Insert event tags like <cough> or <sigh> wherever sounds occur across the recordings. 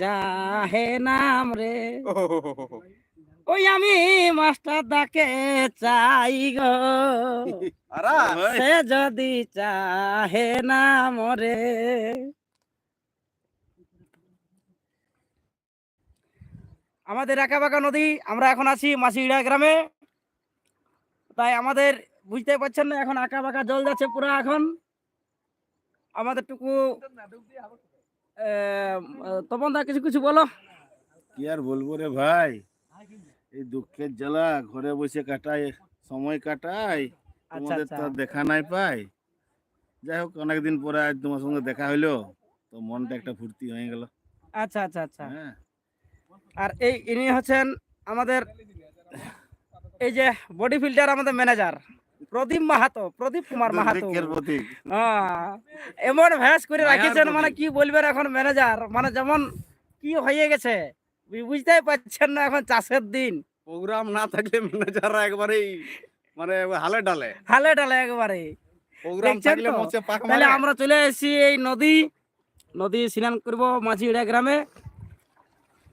চাহে নাম রে? ওই আমি মাস্টার দাকে চাই গো। সে যদি চাহে নাম রে। আমাদের একা বাঁকা নদী আমরা এখন আছি মাসিড়া গ্রামে। তাই আমাদের বুঝতে পারছেন না এখন আঁকা বাঁকা জল যাচ্ছে পুরা এখন। আমাদের টুকু তপন দা কিছু কিছু বলো। কি আর বলব রে ভাই? এই দুঃখের জ্বালা ঘরে বসে কাটাই সময় কাটাই আচ্ছা তোমাদের আচ্ছা। তো দেখা নাই পাই। যাই হোক অনেকদিন পরে আজ তোমার সঙ্গে দেখা হইল তো মনটা একটা ফুর্তি হয়ে গেল। আচ্ছা আচ্ছা আচ্ছা। হ্যাঁ। আর এই ইনি হচ্ছেন আমাদের এই যে বডি ফিল্টার আমাদের ম্যানেজার। প্রদীপ মাহাতো প্রদীপ কুমার মাহাতো। হ্যাঁ, এমন ভ্যাস করে রাখেছেন মানে কি বলবেন এখন ম্যানেজার মানে যেমন কি হয়ে গেছে? বুঝতেই পারছেন না এখন চাষের দিন। প্রোগ্রাম না থাকলে ম্যানেজাররা একবারেই মানে হালে ডালে। হালে ডালে একবারে প্রোগ্রাম থাকলে? মোচে পাক তাহলে আমরা চলে এসেছি এই নদী। নদী স্নান করব মাঝিড়া গ্রামে।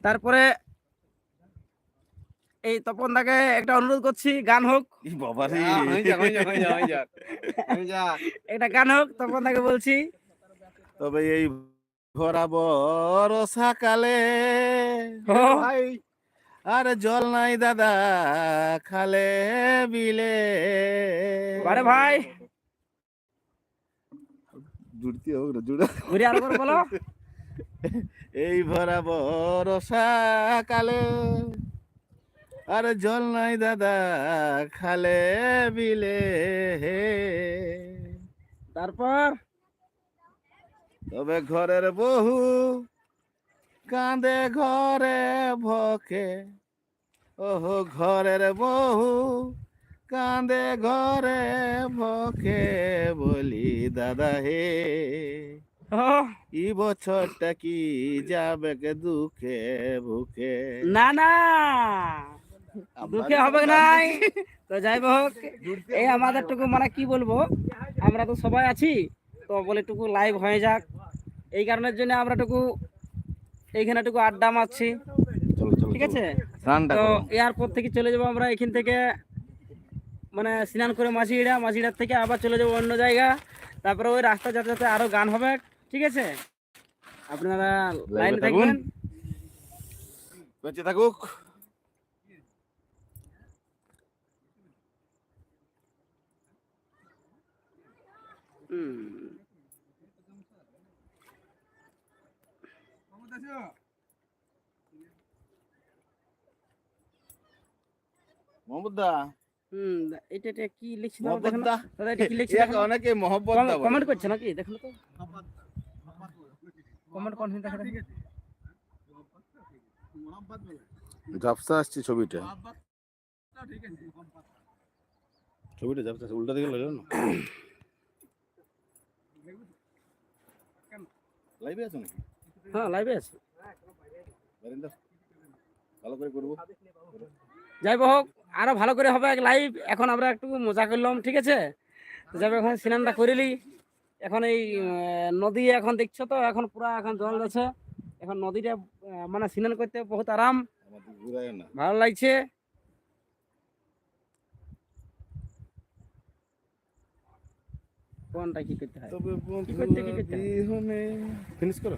তারপরে এই তপন দাকে একটা অনুরোধ করছি গান হোক। বাবা রে। একটা গান হোক তপন দাকে বলছি। তবে এই ভরা বরসা কালে ও। ভাই আর জল নাই দাদা খালে বিলে। আরে ভাই। জুড়তি হোক না জুড়া। ঘুরে আরও বলো। এই ভরা বরসা কালে আর জল নাই দাদা খালে বিলে তারপর? তবে ঘরের বহু কাঁদে ঘরে ভকে ওহো ঘরের বহু কাঁদে ঘরে ভকে বলি দাদা হে ই বছরটা কি যাবে কে দুঃখে ভুকে না না। দুঃখে হবে নাই। <laughs> তো যাই হোক এই আমাদের টুকু মানে কি বলব আমরা তো সবাই আছি তো বলে টুকু লাইভ হয়ে যাক। এই কারণের জন্য আমরা টুকু এইখানে টুকু আড্ডা মারছি ঠিক আছে? তো। এয়ারপোর্ট থেকে চলে যাব আমরা এখান থেকে মানে স্নান করে মাঝিড়া মাঝিড়ার থেকে আবার চলে যাব অন্য জায়গা। তারপরে ওই রাস্তা যাতে যাতে আরও গান হবে ঠিক আছে? আপনারা লাইনে থাকবেন। বেঁচে থাকুক হুম। হুম এটা এটা কি লিখছি না। দাদা এটা কি লিখছি? দেখো অনেকে কমেন্ট করছে নাকি? দেখো না তো। কমেন্ট কোন আসছে ছবিটা। ছবিটা আসছে, উল্টা দিকে লাগল না? লাইভে আছো নাকি? হ্যাঁ লাইভে আছে। ভালো করে করব। যাই হোক আরও ভালো করে হবে লাইভ এখন আমরা একটু মজা করলাম ঠিক আছে? যাবে এখন স্নানটা করিলি এখন এই নদী এখন দেখছ তো এখন পুরা এখন জল আছে এখন নদীটা মানে স্নান করতে বহুত আরাম। আমাদের ঘুরায় না। ভালো লাগছে। কোনটা কি করতে হয়? তবে কি করতে, কি করতে? বিহনে ফিনিশ করো।